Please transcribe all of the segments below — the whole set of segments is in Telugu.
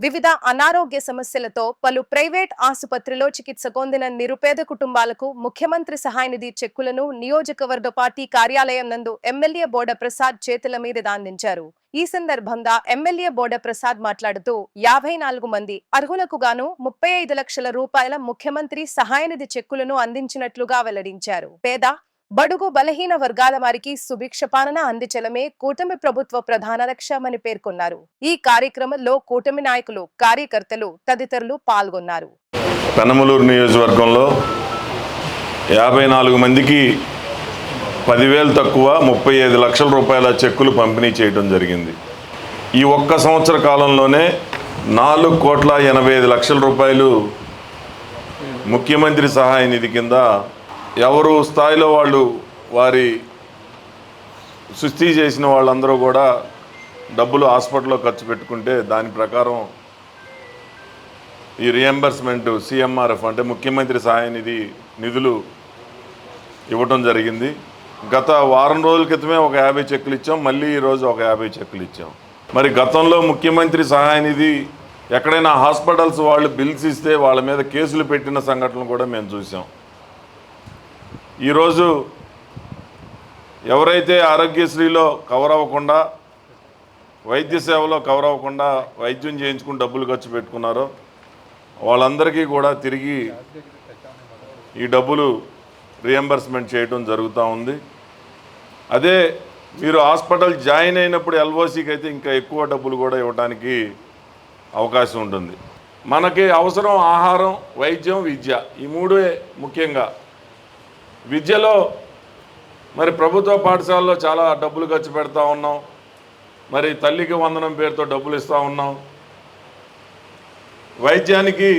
వివిధ అనారోగ్య సమస్యలతో పలు ప్రైవేట్ ఆసుపత్రిలో చికిత్స పొందిన నిరుపేద కుటుంబాలకు ముఖ్యమంత్రి సహాయనిధి చెక్కులను నియోజకవర్గ పార్టీ కార్యాలయం నందు ఎమ్మెల్యే బోడ ప్రసాద్ చేతుల మీద అందించారు ఈ సందర్భంగా ఎమ్మెల్యే బోడ ప్రసాద్ మాట్లాడుతూ యాభై నాలుగు మంది అర్హులకు గాను ముప్పై ఐదు లక్షల రూపాయల ముఖ్యమంత్రి సహాయనిధి చెక్కులను అందించినట్లుగా వెల్లడించారు. పేద బడుగు బలహీన వర్గాల వారికి సుభిక్ష పాలన అందించడమే కూటమి ప్రభుత్వ ప్రధాన లక్ష్యమని పేర్కొన్నారు. ఈ కార్యక్రమంలో కూటమి నాయకులు కార్యకర్తలు తదితరులు పాల్గొన్నారు. పెనమలూరు నియోజకవర్గంలో యాభై నాలుగు మందికి పదివేలు తక్కువ ముప్పై ఐదు లక్షల రూపాయల చెక్కులు పంపిణీ చేయడం జరిగింది. ఈ ఒక్క సంవత్సర కాలంలోనే నాలుగు కోట్ల ఎనభై ఐదు లక్షల రూపాయలు ముఖ్యమంత్రి సహాయ నిధి కింద ఎవరు స్థాయిలో వాళ్ళు వారి సుస్థి చేసిన వాళ్ళందరూ కూడా డబ్బులు హాస్పిటల్లో ఖర్చు పెట్టుకుంటే దాని ప్రకారం ఈ రియంబర్స్మెంట్ సిఎంఆర్ఎఫ్ అంటే ముఖ్యమంత్రి సహాయ నిధి నిధులు ఇవ్వటం జరిగింది. గత వారం రోజుల క్రితమే ఒక యాభై చెక్కులు ఇచ్చాం. మళ్ళీ ఈరోజు ఒక యాభై చెక్కులు ఇచ్చాం. మరి గతంలో ముఖ్యమంత్రి సహాయ నిధి ఎక్కడైనా హాస్పిటల్స్ వాళ్ళు బిల్స్ ఇస్తే వాళ్ళ మీద కేసులు పెట్టిన సంఘటనలు కూడా మేము చూసాం. ఈరోజు ఎవరైతే ఆరోగ్యశ్రీలో కవర్ అవ్వకుండా వైద్య సేవలో కవర్ అవ్వకుండా వైద్యం చేయించుకుని డబ్బులు ఖర్చు పెట్టుకున్నారో వాళ్ళందరికీ కూడా తిరిగి ఈ డబ్బులు రియంబర్స్మెంట్ చేయడం జరుగుతూ ఉంది. అదే మీరు హాస్పిటల్ జాయిన్ అయినప్పుడు ఎల్ఓసికి అయితే ఇంకా ఎక్కువ డబ్బులు కూడా ఇవ్వడానికి అవకాశం ఉంటుంది. మనకి అవసరం ఆహారం వైద్యం విద్య ఈ మూడే ముఖ్యంగా. విద్యలో మరి ప్రభుత్వ పాఠశాలలో చాలా డబ్బులు ఖర్చు పెడతా ఉన్నాం. మరి తల్లికి వందనం పేరుతో డబ్బులు ఇస్తూ ఉన్నాం. వైద్యానికి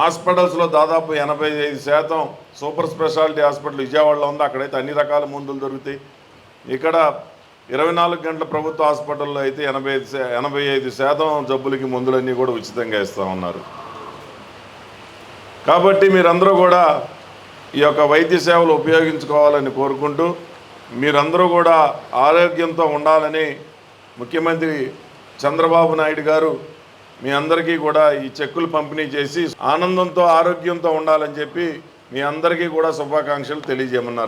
హాస్పిటల్స్లో దాదాపు ఎనభై ఐదు శాతం సూపర్ స్పెషాలిటీ హాస్పిటల్ విజయవాడలో ఉంది. అక్కడైతే అన్ని రకాల మందులు దొరుకుతాయి. ఇక్కడ ఇరవై నాలుగు గంటల ప్రభుత్వ హాస్పిటల్లో అయితే ఎనభై ఐదు ఎనభై ఐదు శాతం జబ్బులకి మందులన్నీ కూడా ఉచితంగా ఇస్తూ ఉన్నారు. కాబట్టి మీరందరూ కూడా ఈ యొక్క వైద్య సేవలు ఉపయోగించుకోవాలని కోరుకుంటూ మీరందరూ కూడా ఆరోగ్యంతో ఉండాలని ముఖ్యమంత్రి చంద్రబాబు నాయుడు గారు మీ అందరికీ కూడా ఈ చెక్కులు పంపిణీ చేసి ఆనందంతో ఆరోగ్యంతో ఉండాలని చెప్పి మీ అందరికీ కూడా శుభాకాంక్షలు తెలియజేయమన్నారు.